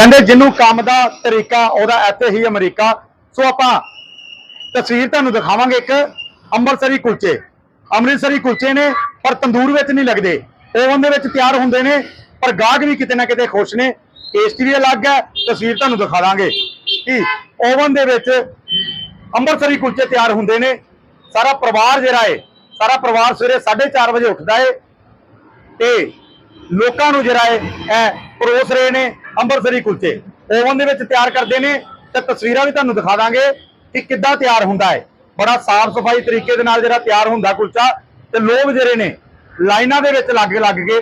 ਕਹਿੰਦੇ ਜਿਹਨੂੰ ਕੰਮ ਦਾ ਤਰੀਕਾ ਉਹਦਾ ਇੱਥੇ ਹੀ ਅਮਰੀਕਾ। ਸੋ ਆਪਾਂ ਤਸਵੀਰ ਤੁਹਾਨੂੰ ਦਿਖਾਵਾਂਗੇ ਇੱਕ ਅੰਮ੍ਰਿਤਸਰੀ ਕੁਲਚੇ। ਅੰਮ੍ਰਿਤਸਰੀ ਕੁਲਚੇ ਨੇ, ਪਰ ਤੰਦੂਰ ਵਿੱਚ ਨਹੀਂ ਲੱਗਦੇ। ਓਵਨ ਦੇ ਵਿੱਚ ਤਿਆਰ ਹੁੰਦੇ ਨੇ, ਪਰ ਗਾਹਕ ਵੀ ਕਿਤੇ ਨਾ ਕਿਤੇ ਖੁਸ਼ ਨੇ। ਟੇਸਟ ਵੀ ਅਲੱਗ ਹੈ, ਤਸਵੀਰ ਤੁਹਾਨੂੰ ਦਿਖਾ ਦਾਂਗੇ। ਕਿ ਓਵਨ ਦੇ ਵਿੱਚ ਅੰਮ੍ਰਿਤਸਰੀ ਕੁਲਚੇ ਤਿਆਰ ਹੁੰਦੇ ਨੇ। ਸਾਰਾ ਪਰਿਵਾਰ ਜਿਹੜਾ ਏ, ਸਾਰਾ ਪਰਿਵਾਰ ਸਵੇਰੇ 4:30 ਵਜੇ ਉੱਠਦਾ ਏ। ਤੇ ਲੋਕਾਂ ਨੂੰ ਜਿਹੜਾ ਏ, ਇਹ ਪਰੋਸ ਰਹੇ ਨੇ। ਅੰਮ੍ਰਿਤਸਰੀ ਕੁਲਚੇ। ਓਵਨ ਦੇ ਵਿੱਚ ਤਿਆਰ ਕਰਦੇ ਨੇ, ਤੇ ਤਸਵੀਰਾਂ ਵੀ ਤੁਹਾਨੂੰ ਦਿਖਾ ਦਾਂਗੇ ਕਿ ਕਿੱਦਾਂ ਤਿਆਰ ਹੁੰਦਾ ਹੈ। ਬੜਾ ਸਾਫ਼ ਸਫ਼ਾਈ ਤਰੀਕੇ ਦੇ ਨਾਲ ਜਿਹੜਾ ਤਿਆਰ ਹੁੰਦਾ ਕੁਲਚਾ, ਤੇ ਲੋਕ ਜਿਹੜੇ ਨੇ, ਲਾਈਨਾਂ ਦੇ ਵਿੱਚ ਲੱਗ ਲੱਗ ਕੇ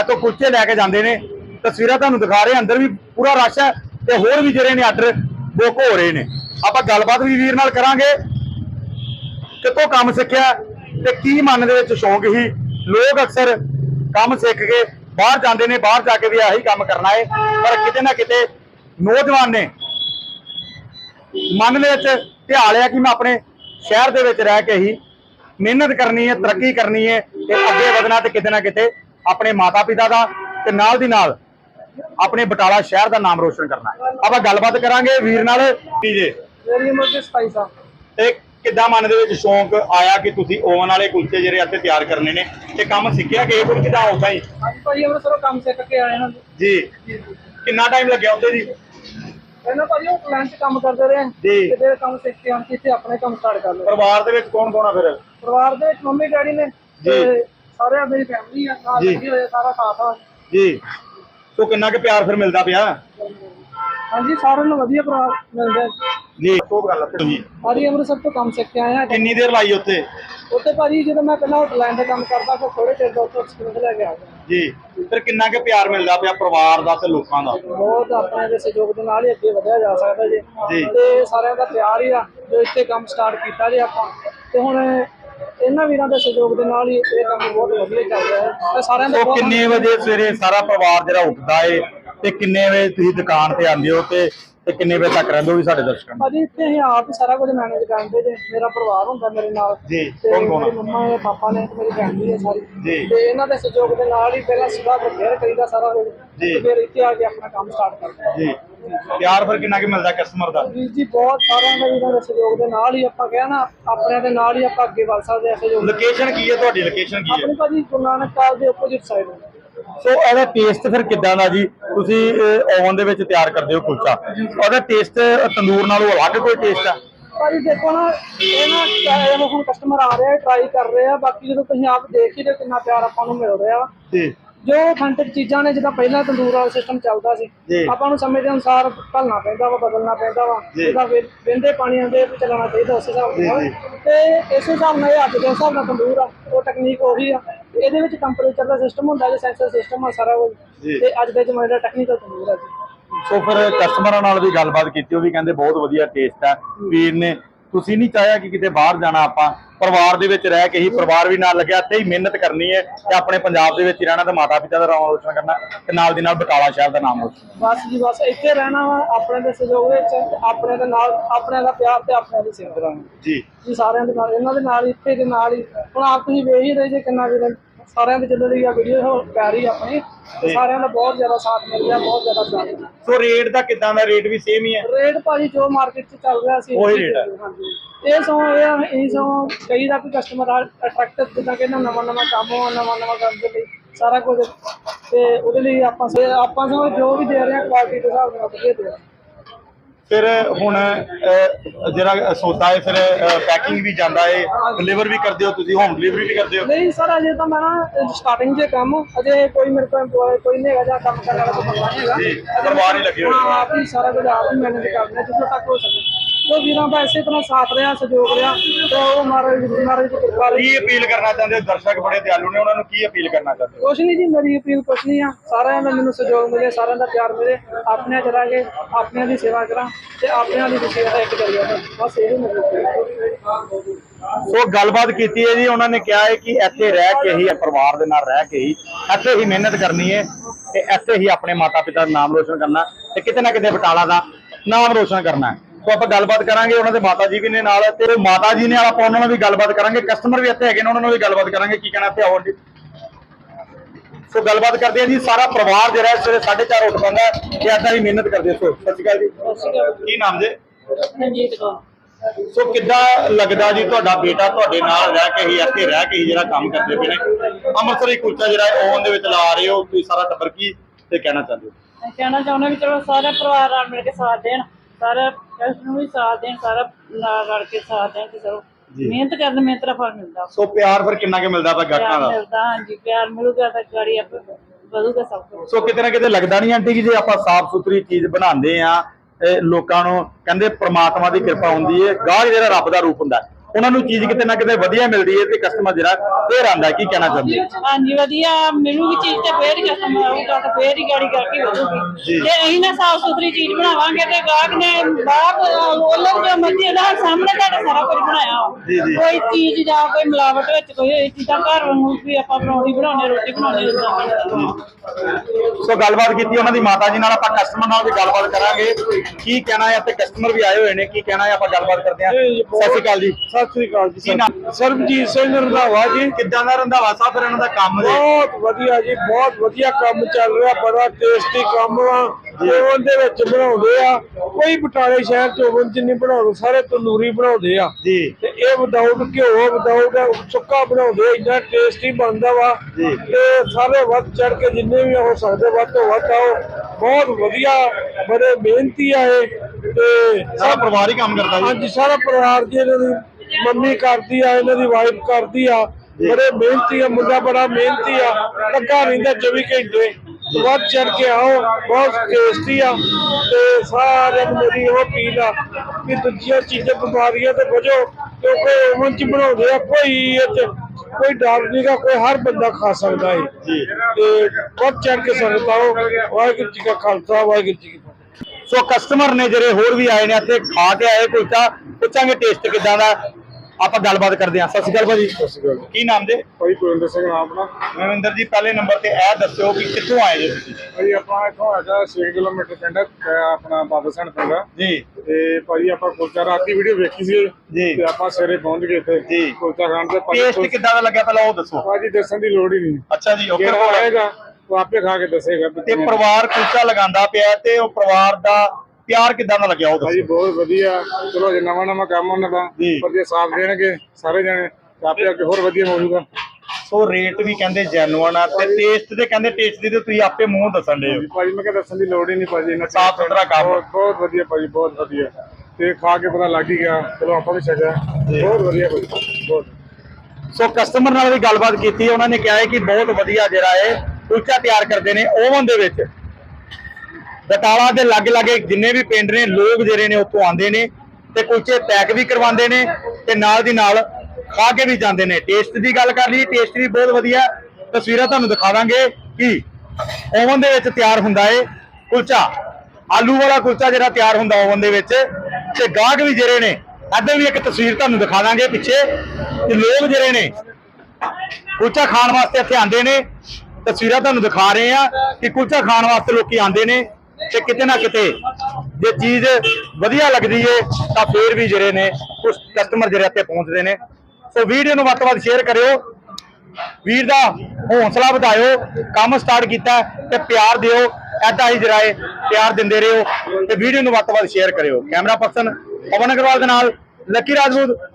ਇੱਥੋਂ ਕੁਲਚੇ ਲੈ ਕੇ ਜਾਂਦੇ ਨੇ। ਤਸਵੀਰਾਂ ਤੁਹਾਨੂੰ ਦਿਖਾ ਰਹੇ ਅੰਦਰ ਵੀ ਪੂਰਾ ਰਸ਼ ਹੈ, ਤੇ ਹੋਰ ਵੀ ਜਿਹੜੇ ਨੇ ਆਰਡਰ ਬੁੱਕ ਹੋ ਰਹੇ ਨੇ। ਆਪਾਂ ਗੱਲਬਾਤ ਵੀ ਵੀਰ ਨਾਲ ਕਰਾਂਗੇ, ਕਿੱਥੋਂ ਕੰਮ ਸਿੱਖਿਆ, ਤੇ ਕੀ ਮਨ ਦੇ ਵਿੱਚ ਸ਼ੌਂਕ ਸੀ। ਲੋਕ ਅਕਸਰ ਕੰਮ ਸਿੱਖ ਕੇ ਬਾਹਰ ਜਾਂਦੇ ਨੇ ਬਾਹਰ ਜਾ ਕੇ ਵੀ ਆਹੀ ਕੰਮ ਕਰਨਾ ਹੈ ਪਰ ਕਿਤੇ ਨਾ ਕਿਤੇ ਨੌਜਵਾਨ ਨੇ ਮਨ ਵਿੱਚ ਧਿਆ ਲਿਆ ਕਿ ਮੈਂ ਆਪਣੇ ਸ਼ਹਿਰ ਦੇ ਵਿੱਚ ਰਹਿ ਕੇ ਹੀ ਮਿਹਨਤ ਕਰਨੀ ਹੈ ਤਰੱਕੀ ਕਰਨੀ ਹੈ ਤੇ ਅੱਗੇ ਵਧਣਾ ਤੇ ਕਿਤੇ ਨਾ ਕਿਤੇ ਆਪਣੇ ਮਾਤਾ ਪਿਤਾ ਦਾ ਤੇ ਨਾਲ ਦੀ ਨਾਲ ਆਪਣੇ ਬਟਾਲਾ ਸ਼ਹਿਰ ਦਾ ਨਾਮ ਰੋਸ਼ਨ ਕਰਨਾ ਹੈ ਆਪਾਂ ਗੱਲਬਾਤ ਕਰਾਂਗੇ ਵੀਰ ਨਾਲ। ਜੀ ਜੀ ਮੇਰੀ ਉਮਰ ਦੇ 27 ਸਾਲ। ਤੇ ਕਿੱਦਾਂ ਮਨ ਦੇ ਵਿੱਚ ਸ਼ੌਂਕ ਆਇਆ ਕਿ ਤੁਸੀਂ ਓਵਨ ਵਾਲੇ ਕੁਲਚੇ ਜਿਹੜੇ ਇੱਥੇ ਤਿਆਰ ਕਰਨੇ ਨੇ ਤੇ ਕੰਮ ਸਿੱਖਿਆ ਕਿ ਕੋਈ ਕਿਦਾਂ ਹੁੰਦਾ ਹੀ ਅੱਜ ਭਾਜੀ ਅੰਮ੍ਰਿਤਸਰੋਂ ਕੰਮ ਸਿੱਖ ਕੇ ਆਏ ਹਾਂ ਜੀ। ਕਿੰਨਾ ਟਾਈਮ ਲੱਗਿਆ ਉੱਤੇ ਜੀ? ਇਹਨਾਂ ਭਾਜੀ ਉਹ ਪਲਾਨ 'ਚ ਕੰਮ ਕਰਦੇ ਰਹੇ ਜੀ। ਕਿਤੇ ਕੰਮ ਸਿੱਖ ਕੇ ਆਣ ਕੇ ਇੱਥੇ ਆਪਣੇ ਕੰਮ ਸਟਾਰਟ ਕਰ ਲਿਆ ਪਰਿਵਾਰ ਦੇ ਵਿੱਚ ਕੌਣ ਕੌਣ ਆ ਫਿਰ? ਪਰਿਵਾਰ ਦੇ ਵਿੱਚ ਮੰਮੀ ਡੈਡੀ ਨੇ ਤੇ ਸਾਰੇ ਮੇਰੀ ਫੈਮਿਲੀ ਆ ਨਾਲ ਜੀ। ਲੱਗੀ ਹੋਏ ਸਾਰਾ ਸਾਥ ਆ। ਜੀ। ਸੋ ਕਿੰਨਾ ਕੁ ਪਿਆਰ ਫਿਰ ਮਿਲਦਾ ਪਿਆ? ਹਾਂਜੀ ਸਾਰਿਆਂ ਨੂੰ ਵਧੀਆ ਮਿਲਦਾ ਜੀ। ਸੋਭ ਗੱਲ ਹੈ ਜੀ ਭਾਜੀ ਅੰਮ੍ਰਿਤਸਰ ਤੋਂ ਕੰਮ ਸਿੱਖ ਕੇ ਆਏ ਹਾਂ। ਕਿੰਨੀ ਦੇਰ ਲਾਈ ਉੱਤੇ ਉੱਥੇ ਭਾਜੀ ਜਦੋਂ ਮੈਂ ਪਹਿਲਾਂ ਹੋਟਲਾਂ ਦਾ ਕੰਮ ਕਰਦਾ ਫਿਰ ਥੋੜੇ ਚਿਰ ਦਾ ਉੱਥੇ ਐਕਸਪੀਰੀਅੰਸ ਲੈ ਕੇ ਆ ਗਿਆ। ਜੀ। ਫਿਰ ਕਿੰਨਾ ਕੁ ਪਿਆਰ ਮਿਲਦਾ ਪਿਆ ਪਰਿਵਾਰ ਦਾ ਤੇ ਲੋਕਾਂ ਦਾ? ਬਹੁਤ ਆਪਣੇ ਦੇ ਸਹਿਯੋਗ ਦੇ ਨਾਲ ਹੀ ਅੱਗੇ ਵਧਿਆ ਜਾ ਸਕਦਾ ਜੀ। ਜੀ। ਤੇ ਸਾਰਿਆਂ ਦਾ ਪਿਆਰ ਹੀ ਆ ਜੋ ਇੱਥੇ ਕੰਮ ਸਟਾਰਟ ਕੀਤਾ ਜੀ ਆਪਾਂ। ਤੇ ਹੁਣ ਇਹਨਾਂ ਵੀਰਾਂ ਦੇ ਸਹਿਯੋਗ ਦੇ ਨਾਲ ਹੀ ਇਹ ਕੰਮ ਬਹੁਤ ਵਧੀਆ ਚੱਲ ਰਿਹਾ ਹੈ। ਤੇ ਸਾਰਿਆਂ ਦਾ ਸੋ ਬਹੁਤ ਕਿੰਨੇ ਵਜੇ ਸਵੇਰੇ ਸਾਰਾ ਪਰਿਵਾਰ ਜਿਹੜਾ ਉੱਠਦਾ ਏ ਤੇ ਕਿੰਨੇ ਵਜੇ ਤੁਸੀਂ ਦੁਕਾਨ ਤੇ ਆਉਂਦੇ ਹੋ ਤੇ ਤੇ ਕਿੰਨੇ ਵਜੇ ਤੱਕ ਰਹਿੰਦੇ ਹੋ ਵੀ ਸਾਡੇ ਦਰਸ਼ਕਾਂ ਨੂੰ ਭਾਜੀ ਇੱਥੇ ਅਸੀਂ ਆਪ ਹੀ ਸਾਰਾ ਕੁਝ ਮੈਨੇਜ ਕਰਦੇ ਜੇ। ਮੇਰਾ ਪਰਿਵਾਰ ਹੁੰਦਾ ਮੇਰੇ ਨਾਲ। ਜੀ ਤੇ ਕੌਣ ਕੌਣ ਮੇਰੀ? ਮੰਮਾ ਹੈ ਪਾਪਾ ਨੇ ਤੇ ਮੇਰੀ ਫੈਮਿਲੀ ਹੈ ਸਾਰੀ। ਜੀ। ਤੇ ਇਹਨਾਂ ਦੇ ਸਹਿਯੋਗ ਦੇ ਨਾਲ ਹੀ ਪਹਿਲਾਂ ਸੁਬਾਹ ਪ੍ਰਪੇਅਰ ਕਰੀਦਾ ਸਾਰਾ ਕੁਝ ਜੀ। ਤੇ ਫਿਰ ਇੱਥੇ ਆ ਕੇ ਆਪਣਾ ਕੰਮ ਸਟਾਰਟ ਕਰਦੇ ਹਾਂ ਜੀ। ਪਿਆਰ ਫਿਰ ਕਿੰਨਾ ਕੁ ਮਿਲਦਾ ਕਸਟਮਰ ਦਾ? ਵੀਰ ਜੀ ਬਹੁਤ ਸਾਰਿਆਂ ਦਾ ਇਹਨਾਂ ਦੇ ਸਹਿਯੋਗ ਦੇ ਨਾਲ ਹੀ ਆਪਾਂ ਕਿਹਾ ਨਾ ਆਪਣਿਆਂ ਦੇ ਨਾਲ ਹੀ ਆਪਾਂ ਅੱਗੇ ਵਧ ਸਕਦੇ ਹਾਂ ਸਹਿਯੋਗ। ਲੋਕੇਸ਼ਨ ਕੀ ਹੈ? ਤੁਹਾਡੀ ਲੋਕੇਸ਼ਨ ਕੀ ਹੈ? ਆਪਣੀ ਭਾਜੀ ਗੁਰੂ ਨਾਨਕ ਕਾਲ ਦੇ ਆਪੋਜ਼ਿਟ ਸਾਈਡ ਸੋ ਇਹਦਾ ਟੇਸਟ ਫਿਰ ਕਿੱਦਾਂ ਦਾ ਜੀ? ਤੁਸੀਂ ਓਵਨ ਦੇ ਵਿੱਚ ਤਿਆਰ ਕਰਦੇ ਹੋ ਕੁਲਚਾ। ਉਹਦਾ ਟੇਸਟ ਤੰਦੂਰ ਨਾਲੋਂ ਅਲੱਗ ਕੋਈ ਟੇਸਟ ਆ? ਭਾਜੀ ਦੇਖੋ ਨਾ ਇਹ ਨਾ ਚਾਹੇ ਹੁਣ ਕਸਟਮਰ ਆ ਰਿਹਾ ਟਰਾਈ ਕਰ ਰਹੇ ਆ ਬਾਕੀ ਜਦੋਂ ਤੁਸੀਂ ਆਪ ਦੇਖ ਹੀ ਲਿਓ ਕਿੰਨਾ ਪਿਆਰ ਆਪਾਂ ਨੂੰ ਮਿਲ ਰਿਹਾ ਜੀ। ਜੋ authentic ਚੀਜ਼ਾਂ ਨੇ ਜਿੱਦਾਂ ਪਹਿਲਾਂ ਤੰਦੂਰ ਵਾਲਾ ਸਿਸਟਮ ਚੱਲਦਾ ਸੀ। ਆਪਾਂ ਨੂੰ ਸਮੇਂ ਦੇ ਅਨੁਸਾਰ ਢਲਣਾ ਪੈਂਦਾ ਵਾ ਬਦਲਣਾ ਪੈਂਦਾ ਵਾ। ਜਿਹਦਾ ਵਿੰਦੇ ਪਾਣੀਆਂ ਦੇ ਚੱਲਣਾ ਚਾਹੀਦਾ ਉਸ ਹਿਸਾਬ ਨਾਲ। ਤੇ ਇਸ ਹਿਸਾਬ ਨਾਲ ਇਹ ਅੱਜ ਦੇ ਹਿਸਾਬ ਨਾਲ ਤੰਦੂਰ ਆ ਉਹ ਟੈਕਨੀਕ ਉਹੀ ਆ। ਇਹਦੇ ਵਿੱਚ ਟੈਂਪਰੇਚਰ ਦਾ ਸਿਸਟਮ ਹੁੰਦਾ ਜੇ ਸੈਂਸਰ ਸਿਸਟਮ ਆ ਸਾਰਾ ਕੁਝ। ਜੀ। ਤੇ ਅੱਜ ਦੇ ਜ਼ਮਾਨੇ ਦਾ ਟੈਕਨੀਕਲ ਤੰਦੂਰ ਆ। ਜੀ ਸੋ ਫਿਰ ਕਸਟਮਰਾਂ ਨਾਲ ਵੀ ਗੱਲਬਾਤ ਕੀਤੀ ਉਹ ਵੀ ਕਹਿੰਦੇ ਬਹੁਤ ਵਧੀਆ ਟੇਸਟ ਹੈ। ਵੀਰ ਨੇ ਤੁਸੀਂ ਨਹੀਂ ਚਾਹਿਆ ਕਿ ਕਿਤੇ ਬਾਹਰ ਜਾਣਾ ਆਪਾਂ ਪਰਿਵਾਰ ਦੇ ਵਿੱਚ ਰਹਿ ਕੇ ਹੀ ਪਰਿਵਾਰ ਵੀ ਨਾਲ ਲੱਗਿਆ ਤੇ ਹੀ ਮਿਹਨਤ ਕਰਨੀ ਹੈ ਤੇ ਆਪਣੇ ਪੰਜਾਬ ਦੇ ਵਿੱਚ ਹੀ ਰਹਿਣਾ ਤੇ ਮਾਤਾ ਪਿਤਾ ਦਾ ਨਾਮ ਰੋਸ਼ਨ ਕਰਨਾ ਤੇ ਨਾਲ ਦੀ ਨਾਲ ਬਟਾਲਾ ਸ਼ਹਿਰ ਦਾ ਨਾਮ ਰੋਸ਼ਨ ਬਸ ਜੀ ਬਸ ਇੱਥੇ ਰਹਿਣਾ ਵਾ ਆਪਣੇ ਦੇ ਸਹਿਯੋਗ ਵਿੱਚ ਆਪਣੇ ਦੇ ਨਾਲ ਆਪਣੇ ਦਾ ਪਿਆਰ ਤੇ ਆਪਣੇ ਦੀ ਸੇਵਾ ਕਰਾਂਗੇ ਜੀ। ਜੀ ਸਾਰਿਆਂ ਦੇ ਨਾਲ ਇਹਨਾਂ ਦੇ ਨਾਲ ਇੱਥੇ ਦੇ ਨਾਲ ਹੀ। ਹੁਣ ਆਪ ਤੁਸੀਂ ਵੇਖ ਹੀ ਰਹੇ ਜੇ ਕਿੰਨਾ ਵੀਰ ਸਾਰਿਆਂ ਦੇ ਜਦੋਂ ਦੀ ਆ ਵੀਡੀਓ ਪਿਆਰੀ ਆਪਣੀ ਤੇ ਸਾਰਿਆਂ ਦਾ ਬਹੁਤ ਜ਼ਿਆਦਾ ਸਾਥ ਮਿਲ ਰਿਹਾ ਬਹੁਤ ਜ਼ਿਆਦਾ ਸਾਥ ਰਿਹਾ। ਸੋ ਰੇਟ ਦਾ ਕਿਦਾਂ ਦਾ ਰੇਟ ਵੀ ਸੇਮ ਹੀ ਹੈ ਰੇਟ ਭਾਜੀ ਜੋ ਮਾਰਕੀਟ 'ਚ ਚੱਲ ਰਿਹਾ ਸੀ ਉਹੀ rate ਹੈ। ਹਾਂਜੀ। ਇਹ ਸੋ ਇਹ ਇਹ ਸੋ ਕਈ ਦਾ ਵੀ ਕਸਟਮਰ ਅਟਰੈਕਟ ਜਿੱਦਾਂ ਕਿ ਨਵਾਂ ਨਵਾਂ ਕੰਮ ਹੋ ਨਵਾਂ ਨਵਾਂ ਕਰਨ ਦੇ ਲਈ ਸਾਰਾ ਕੁਝ। ਤੇ ਉਹਦੇ ਲਈ ਆਪਾਂ ਆਪਾਂ ਸੋ ਜੋ ਵੀ ਦੇ ਰਹੇ ਹਾਂ ਕੁਆਲਿਟੀ ਦੇ ਹਿਸਾਬ ਨਾਲ ਵਧੀਆ ਦੇ ਰਹੇ ਫਿਰ ਹੁਣ ਜਿਹੜਾ ਸੌਦਾ ਹੈ ਫਿਰ ਪੈਕਿੰਗ ਵੀ ਜਾਂਦਾ ਹੈ ਡਿਲੀਵਰ ਵੀ ਕਰਦੇ ਹੋ ਤੁਸੀਂ ਹੋਮ ਡਿਲੀਵਰੀ ਵੀ ਕਰਦੇ ਹੋ? ਨਹੀਂ ਸਰ ਅਜੇ ਤਾਂ ਮੈਂ ਨਾ ਸਟਾਰਟਿੰਗ 'ਚ ਕੰਮ ਅਜੇ ਕੋਈ ਮੇਰੇ ਕੋਲ employee ਕੋਈ ਨਹੀਂ ਹੈਗਾ ਜਾਂ ਕੰਮ ਕਰਨ ਵਾਲਾ ਕੋਈ ਬੰਦਾ ਨਹੀਂ ਹੈਗਾ। ਜੀ, ਪਰਿਵਾਰ ਹੀ ਲੱਗੇ ਹੋਏ। ਹਾਂ, ਆਪ ਹੀ ਸਾਰਾ ਕੁਝ ਆਪ ਹੀ ਮੈਨੇਜ ਕਰਨਾ ਜਿੱਥੋਂ ਤੱਕ ਹੋ ਸਕੇ। ਜੋ ਵੀਰਾਂ ਦਾ ਇਸੇ ਤਰ੍ਹਾਂ ਸਾਥ ਰਿਹਾ ਸਹਿਯੋਗ ਰਿਹਾ ਤੇ ਉਹ ਮਹਾਰਾਜ ਜੀ ਮਹਾਰਾਜ ਦੀ ਕਿਰਪਾ ਲਈ ਕੀ ਅਪੀਲ ਕਰਨਾ ਚਾਹੁੰਦੇ ਹੋ? ਦਰਸ਼ਕ ਬੜੇ ਦਿਆਲੂ ਨੇ ਉਹਨਾਂ ਨੂੰ ਕੀ ਅਪੀਲ ਕਰਨਾ ਚਾਹੁੰਦੇ ਹੋ? ਕੁਛ ਨਹੀਂ ਜੀ ਮੇਰੀ ਅਪੀਲ ਕੁਛ ਨਹੀਂ ਆ। ਸਾਰਿਆਂ ਦਾ ਮੈਨੂੰ ਸਹਿਯੋਗ ਮਿਲੇ ਸਾਰਿਆਂ ਦਾ ਪਿਆਰ ਮਿਲੇ। ਆਪਣੇ ਚਲਾਂਗੇ ਆਪਣਿਆਂ ਦੀ ਸੇਵਾ ਕਰਾਂ ਤੇ ਆਪਣਿਆਂ ਦੀ ਸੇਵਾ ਦਾ ਇੱਕ ਕਰੀਏ ਬਸ ਇਹ ਮੇਰੀ ਅਪੀਲ ਹੈ। ਸੋ ਗੱਲਬਾਤ ਕੀਤੀ ਹੈ ਜੀ ਉਹਨਾਂ ਨੇ ਕਿਹਾ ਹੈ ਕਿ ਇੱਥੇ ਰਹਿ ਕੇ ਹੀ ਪਰਿਵਾਰ ਦੇ ਨਾਲ ਰਹਿ ਕੇ ਹੀ ਇੱਥੇ ਹੀ ਮਿਹਨਤ ਕਰਨੀ ਹੈ ਤੇ ਇੱਥੇ ਹੀ ਆਪਣੇ ਮਾਤਾ ਪਿਤਾ ਦਾ ਨਾਮ ਰੋਸ਼ਨ ਕਰਨਾ ਤੇ ਕਿਤੇ ਨਾ ਕਿਤੇ ਬਟਾਲਾ ਦਾ ਨਾਮ ਰੋਸ਼ਨ ਕਰਨਾ ਹੈ। ਸੋ ਆਪਾਂ ਗੱਲਬਾਤ ਕਰਾਂਗੇ ਉਹਨਾਂ ਦੇ ਮਾਤਾ ਜੀ ਵੀ ਨੇ ਨਾਲ ਤੇ ਉਹ ਮਾਤਾ ਜੀ ਨੇ ਆਪਾਂ ਉਹਨਾਂ ਨਾਲ ਵੀ ਗੱਲਬਾਤ ਕਰਾਂਗੇ ਕਸਟਮਰ ਵੀ ਇੱਥੇ ਹੈਗੇ ਨੇ ਉਹਨਾਂ ਨਾਲ ਵੀ ਗੱਲਬਾਤ ਕਰਾਂਗੇ ਕੀ ਕਹਿਣਾ ਇੱਥੇ ਆਉਣ ਦੀ। ਸੋ ਗੱਲਬਾਤ ਕਰਦੇ ਆ ਜੀ ਸਾਰਾ ਪਰਿਵਾਰ ਜਿਹੜਾ ਸਵੇਰੇ 4:30 ਉੱਠ ਪੈਂਦਾ ਤੇ ਏਦਾਂ ਹੀ ਮਿਹਨਤ ਕਰਦੇ। ਸੋ ਸਤਿ ਸ਼੍ਰੀ ਅਕਾਲ ਜੀ। ਕੀ ਨਾਮ ਜੇ? ਮਨਜੀਤ ਕੌਰ। ਸੋ ਕਿੱਦਾਂ ਲੱਗਦਾ ਜੀ ਤੁਹਾਡਾ ਬੇਟਾ ਤੁਹਾਡੇ ਨਾਲ ਰਹਿ ਕੇ ਹੀ ਇੱਥੇ ਰਹਿ ਕੇ ਹੀ ਜਿਹੜਾ ਕੰਮ ਕਰਦੇ ਪਏ ਨੇ? ਅੰਮ੍ਰਿਤਸਰੀ ਕੁਲਚਾ ਜਿਹੜਾ ਹੈ ਓਵਨ ਦੇ ਵਿੱਚ ਲਾ ਰਹੇ ਹੋ ਤੁਸੀਂ ਸਾਰਾ ਟੱਬਰ ਕੀ ਤੇ ਕਹਿਣਾ ਚਾਹੁੰਦੇ ਹੋ? ਕਹਿਣਾ ਚਾਹੁੰਦਾ ਵੀ ਚਲੋ ਸਾਰੇ ਪਰਿਵਾਰ ਨਾਲ ਮਿਲ ਕੇ ਸਾਥ ਦੇਣ। ਸਾਰੇ ਕਸਟ ਨੂੰ ਵੀ ਸਾਥ ਦੇਣ ਸਾਰਾ ਨਾਲ ਰਲ ਕੇ ਸਾਥ ਦੇਣ ਤੇ ਚਲੋ ਜੀ। ਮਿਹਨਤ ਕਰਨ ਮਿਹਨਤ ਦਾ ਫਲ ਮਿਲਦਾ ਸੋ ਪਿਆਰ ਫਿਰ ਕਿੰਨਾ ਕੁ ਮਿਲਦਾ ਪਿਆ ਗਾਹਕਾਂ ਪਿਆਰ ਦਾ ਮਿਲਦਾ ਹਾਂਜੀ ਪਿਆਰ ਮਿਲੂਗਾ ਤਾਂ ਗਾੜੀ ਆਪੇ ਵਧੂਗਾ ਸਭ ਕੁਝ ਸੋ ਕਿਤੇ ਨਾ ਕਿਤੇ ਲੱਗਦਾ ਨਹੀਂ ਆਂਟੀ ਕਿ ਜੇ ਆਪਾਂ ਸਾਫ਼ ਸੁਥਰੀ ਚੀਜ਼ ਬਣਾਉਂਦੇ ਆ ਲੋਕਾਂ ਨੂੰ ਕਹਿੰਦੇ ਪ੍ਰਮਾਤਮਾ ਦੀ ਕਿਰਪਾ ਹੁੰਦੀ ਹੈ ਗਾਹਕ ਜਿਹੜਾ ਰੱਬ ਦਾ ਰੂਪ ਹੁੰਦਾ ਹੈ। ਉਹਨਾਂ ਨੂੰ ਚੀਜ਼ ਕਿਤੇ ਨਾ ਕਿਤੇ ਵਧੀਆ ਮਿਲਦੀ ਹੈ ਤੇ ਕਸਟਮਰ ਜਿਹੜਾ ਫੇਰ ਆਂਦਾ ਕੀ ਕਹਿਣਾ ਚਾਹੁੰਦੇ ਹੋ? ਹਾਂਜੀ ਵਧੀਆ ਮਿਲੂਗੀ ਚੀਜ਼ ਤੇ ਫੇਰ ਹੀ ਕਸਟਮਰ ਆਊਗਾ ਤਾਂ ਫੇਰ ਹੀ ਗਾੜੀ ਕਰਕੇ ਜੀ। ਵਧੂਗੀ ਜੇ ਅਸੀਂ ਨਾ ਸਾਫ਼ ਸੁਥਰੀ ਚੀਜ਼ ਬਣਾਵਾਂਗੇ ਤੇ ਗਾਹਕ ਨੇ ਬਾਹਰ ਉਹ ਲੋਕ ਜੋ ਮਰਜ਼ੀ ਉਹਦਾ ਸਾਹਮਣੇ ਤੁਹਾਡੇ ਸਾਰਾ ਕੁਝ ਬਣਾਇਆ ਵਾ। ਜੀ, ਜੀ। ਕੋਈ ਚੀਜ਼ ਜਾਂ ਕੋਈ ਮਿਲਾਵਟ ਵਿੱਚ ਕੋਈ ਹੋਈ ਚੀਜ਼ਾਂ ਘਰ ਵਾਂਗੂ ਵੀ ਆਪਾਂ ਪਰੌਂਠੀ ਬਣਾਉਣੇ ਰੋਟੀ ਬਣਾਉਣੀ ਸੋ ਗੱਲਬਾਤ ਕੀਤੀ ਉਹਨਾਂ ਦੀ ਮਾਤਾ ਜੀ ਨਾਲ ਆਪਾਂ ਕਸਟਮਰ ਨਾਲ ਵੀ ਗੱਲਬਾਤ ਕਰਾਂਗੇ ਕੀ ਕਹਿਣਾ ਹੈ ਤੇ ਕਸਟਮਰ ਵੀ ਆਏ ਹੋਏ ਨੇ ਕੀ ਕਹਿਣਾ ਹੈ ਆਪਾਂ ਗੱਲਬਾਤ ਕਰਦੇ ਹਾਂ ਸਤਿ ਸ਼੍ਰੀ ਅਕਾਲ ਜੀ ਸਤਿ ਸ੍ਰੀ ਅਕਾਲ ਜੀ ਕੀ ਨਾਮ? ਸਰਬਜੀਤ ਸਿੰਘ ਰੰਧਾਵਾ ਜੀ। ਕਿੱਦਾਂ ਦਾ ਰੰਧਾਵਾ ਸਾਹਿਬ? ਫਿਰ ਇਹਨਾਂ ਦਾ ਕੰਮ ਦੇ ਬਹੁਤ ਵਧੀਆ ਜੀ ਬਹੁਤ ਵਧੀਆ ਕੰਮ ਚੱਲ ਰਿਹਾ ਬੜਾ ਟੇਸਟੀ ਕੰਮ ਆ। ਓਵਨ ਦੇ ਵਿੱਚ ਬਣਾਉਂਦੇ ਆ। ਕੋਈ ਬਟਾਲੇ ਸ਼ਹਿਰ ਚ ਓਵਨ ਚ ਨਹੀਂ ਬਣਾਉਂਦੇ ਸਾਰੇ ਤੰਦੂਰੀ ਬਣਾਉਂਦੇ ਆ। ਜੀ। ਤੇ ਇਹ ਵਿਦਆਊਟ ਘਿਓ ਵਿਦਆਊਟ ਸੁੱਕਾ ਬਣਾਉਂਦੇ ਇੰਨਾ ਟੇਸਟੀ ਬਣਦਾ ਵਾ। ਜੀ। ਤੇ ਸਾਰੇ ਵੱਧ ਚੜ ਕੇ ਜਿੰਨੇ ਵੀ ਹੋ ਸਕਦੇ ਵੱਧ ਤੋਂ ਵੱਧ ਆਓ। ਬਹੁਤ ਵਧੀਆ ਬੜੇ ਮਿਹਨਤੀ ਆ ਇਹ। ਤੇ ਸਾਰਾ ਪਰਿਵਾਰ ਹੀ ਕੰਮ ਕਰਦਾ ਜੀ? ਹਾਂਜੀ ਸਾਰਾ ਪਰਿਵਾਰ ਜੀ ਇਹਨਾਂ ਦੀ ਮੰਮੀ ਕਰਦੀ ਆ ਇਹਨਾਂ ਦੀ ਵਾਈਫ ਕਰਦੀ ਆ। ਬੜੇ ਮਿਹਨਤੀ ਆ ਮੁੰਡਾ ਬੜਾ ਮਿਹਨਤੀ ਆ। ਲੱਗਾ ਰਹਿੰਦਾ 24 ਘੰਟੇ। ਵੱਧ ਚੜ ਕੇ ਆਓ ਬਹੁਤ ਟੇਸਟੀ ਆ। ਤੇ ਸਾਰਿਆਂ ਨੂੰ ਮੇਰੀ ਉਹ ਅਪੀਲ ਆ ਕਿ ਦੂਜੀਆਂ ਚੀਜ਼ਾਂ ਬਿਮਾਰੀਆਂ ਤੋਂ ਬਚੋ ਕਿਉਂਕਿ ਓਵਨ ਚ ਬਣਾਉਂਦੇ ਆ ਕੋਈ 'ਚ ਕੋਈ ਡਰ ਨਹੀਂਗਾ ਕੋਈ ਹਰ ਬੰਦਾ ਖਾ ਸਕਦਾ ਹੈ ਤੇ ਵੱਧ ਚੜ ਕੇ ਸੰਗਤ ਆਓ। ਵਾਹਿਗੁਰੂ ਜੀ ਕਾ ਖਾਲਸਾ ਵਾਹਿਗੁਰੂ ਜੀ ਕੀ ਫਤਿਹ। ਸੋ ਕਸਟਮਰ ਨੇ ਜਿਹੜੇ ਹੋਰ ਵੀ ਆਏ ਨੇ ਇੱਥੇ ਖਾ ਕੇ ਆਏ ਕੁਲਚਾ ਪੁੱਛਾਂਗੇ ਟੇਸਟ ਕਿਦਾਂ ਦਾ। ਆਪਾਂ ਗੱਲਬਾਤ ਕਰਦੇ ਹਾਂ। ਸਤਿ ਸ਼੍ਰੀ ਅਕਾਲ ਭਾਜੀ। ਸਤਿ ਸ਼੍ਰੀ ਅਕਾਲ ਕੀ ਨਾਮ ਦੇ ਭਾਈ ਕੁਲਿੰਦਰ ਸਿੰਘ ਨਾਮ ਆਪਣਾ। ਮਨਿੰਦਰ ਜੀ ਪਹਿਲੇ ਨੰਬਰ ਤੇ ਇਹ ਦੱਸਿਓ ਕਿ ਕਿੱਥੋਂ ਆਏ ਜੇ ਤੁਸੀਂ? ਭਾਈ ਆਪਾਂ ਇੱਥੋਂ ਹੈਗਾ 6 ਕਿਲੋਮੀਟਰ ਪਿੰਡ ਹੈ, ਆਪਣਾ ਬਾਬਸਣ ਪਿੰਡ। ਜੀ। ਤੇ ਭਾਈ ਆਪਾਂ ਕੁਲਚਾ ਰਾਤੀ ਵੀਡੀਓ ਵੇਖੀ ਸੀ। ਜੀ। ਤੇ ਆਪਾਂ ਸਵੇਰੇ ਪਹੁੰਚ ਗਏ ਇੱਥੇ ਜੀ। ਕੁਲਚਾ ਖਾਣ ਤੇ ਟੇਸਟ ਕਿੱਦਾਂ ਦਾ ਲੱਗਿਆ ਪਹਿਲਾਂ ਉਹ ਦੱਸੋ। ਭਾਜੀ ਦੱਸਣ ਦੀ ਲੋੜ ਹੀ ਨਹੀਂ। ਅੱਛਾ ਜੀ ਓਕੇ ਉਹ ਆਪੇ ਖਾ ਕੇ ਦੱਸੇਗਾ। ਤੇ। ਪਰਿਵਾਰ ਕੁਲਚਾ ਲਗਾਉਂਦਾ ਪਿਆ ਤੇ ਉਹ ਪਰਿਵਾਰ ਦਾ ਪਿਆਰ ਕਿੱਦਾਂ ਦਾ ਲੱਗਿਆ ਉਹ ਭਾਜੀ ਦੱਸੋ? ਬਹੁਤ ਵਧੀਆ। ਚਲੋ ਜੇ ਨਵਾਂ ਨਵਾਂ ਕੰਮ ਉਹਨਾਂ ਦਾ ਜੀ। ਪਰ ਜੇ ਸਾਥ ਦੇਣਗੇ ਸਾਰੇ ਜਣੇ ਤਾਂ ਆਪੇ ਅੱਗੇ ਹੋਰ ਵਧੀਆ ਹੋਊਗਾ। ਸੋ ਰੇਟ ਵੀ ਕਹਿੰਦੇ ਜੈਨੂਅਨ ਆ ਤੇ ਟੇਸਟ ਦੇ ਕਹਿੰਦੇ ਟੇਸਟ ਦੀ ਤੇ ਤੁਸੀਂ ਆਪੇ ਮੂੰਹ ਦੱਸਣ ਦੇ ਹੋ। ਭਾਜੀ ਮੈਂ ਕਿਹਾ ਦੱਸਣ ਦੀ ਲੋੜ ਹੀ ਨਹੀਂ ਭਾਜੀ ਇਹਨਾਂ ਸਾਫ਼ ਸੁਥਰਾ ਕੰਮ। ਬਹੁਤ ਬਹੁਤ ਵਧੀਆ ਭਾਜੀ ਬਹੁਤ ਵਧੀਆ। ਤੇ ਖਾ ਕੇ ਪਤਾ ਲੱਗ ਹੀ ਗਿਆ ਚਲੋ ਆਪਾਂ ਵੀ ਛਕਿਆ ਬਹੁਤ ਵਧੀਆ ਭਾਜੀ ਬਹੁਤ। ਸੋ ਕਸਟਮਰ ਨਾਲ ਵੀ ਗੱਲਬਾਤ ਕੀਤੀ ਉਹਨਾਂ ਨੇ ਕਿਹਾ ਹੈ ਕਿ ਬਹੁਤ ਵਧੀਆ ਜਿਹੜਾ ਹੈ ਕੁਲਚਾ ਤਿਆਰ ਕਰਦੇ ਨੇ ਓਵਨ ਦੇ ਵਿੱਚ। ਬਟਾਲਾ ਦੇ ਲਾਗੇ ਲਾਗੇ ਜਿੰਨੇ ਵੀ ਪਿੰਡ ਨੇ, ਲੋਕ ਜਿਹੜੇ ਨੇ ਉੱਥੋਂ ਆਉਂਦੇ ਨੇ ਤੇ ਕੁਲਚੇ ਪੈਕ ਵੀ ਕਰਵਾਉਂਦੇ ਨੇ ਤੇ ਨਾਲ ਦੀ ਨਾਲ ਖਾ ਕੇ ਵੀ ਜਾਂਦੇ ਨੇ। ਟੇਸਟ ਦੀ ਗੱਲ ਕਰ ਲਈ ਟੇਸਟ ਵੀ ਬਹੁਤ ਵਧੀਆ ਤਸਵੀਰਾਂ ਤੁਹਾਨੂੰ ਦਿਖਾਵਾਂਗੇ ਕਿ ਓਵਨ ਦੇ ਵਿੱਚ ਤਿਆਰ ਹੁੰਦਾ ਏ ਕੁਲਚਾ। ਆਲੂ ਵਾਲਾ ਕੁਲਚਾ ਜਿਹੜਾ ਤਿਆਰ ਹੁੰਦਾ ਓਵਨ ਦੇ ਵਿੱਚ ਤੇ ਗਾਹਕ ਵੀ ਜਿਹੜੇ ਨੇ, ਇੱਧਰ ਵੀ ਇੱਕ ਤਸਵੀਰ ਤੁਹਾਨੂੰ ਦਿਖਾ ਦਾਂਗੇ ਪਿੱਛੇ ਕਿ ਲੋਕ ਜਿਹੜੇ ਨੇ ਕੁਲਚਾ ਖਾਣ ਵਾਸਤੇ ਇੱਥੇ ਆਉਂਦੇ ਨੇ। ਤਸਵੀਰਾਂ ਤੁਹਾਨੂੰ ਦਿਖਾ ਰਹੇ ਆ ਕਿ ਕੁਲਚਾ ਖਾਣ ਵਾਸਤੇ ਲੋਕੀ ਆਉਂਦੇ ਨੇ। ਤੇ ਕਿਤੇ ਨਾ ਕਿਤੇ ਜੇ ਚੀਜ਼ ਵਧੀਆ ਲੱਗਦੀ ਏ, ਤਾਂ ਫੇਰ ਵੀ ਜਿਹੜੇ ਨੇ ਕੁਝ ਕਸਟਮਰ ਜਿਹੜੇ ਇੱਥੇ ਪਹੁੰਚਦੇ ਨੇ। ਸੋ ਵੀਡੀਓ ਨੂੰ ਵੱਧ ਤੋਂ ਵੱਧ ਸ਼ੇਅਰ ਕਰਿਓ। ਵੀਰ ਦਾ ਹੌਸਲਾ ਵਧਾਇਓ, ਕੰਮ ਸਟਾਰਟ ਕੀਤਾ ਤੇ ਪਿਆਰ ਦਿਓ ਐਦਾਂ ਹੀ ਜਰਾਏ ਪਿਆਰ ਦਿੰਦੇ ਰਹੋ ਤੇ ਵੀਡੀਓ ਨੂੰ ਵੱਧ ਤੋਂ ਵੱਧ ਸ਼ੇਅਰ ਕਰਿਓ। ਕੈਮਰਾ ਪਰਸਨ ਪਵਨ ਅਗਰਵਾਲ ਦੇ ਨਾਲ, ਲੱਕੀ ਰਾਜਪੂਤ।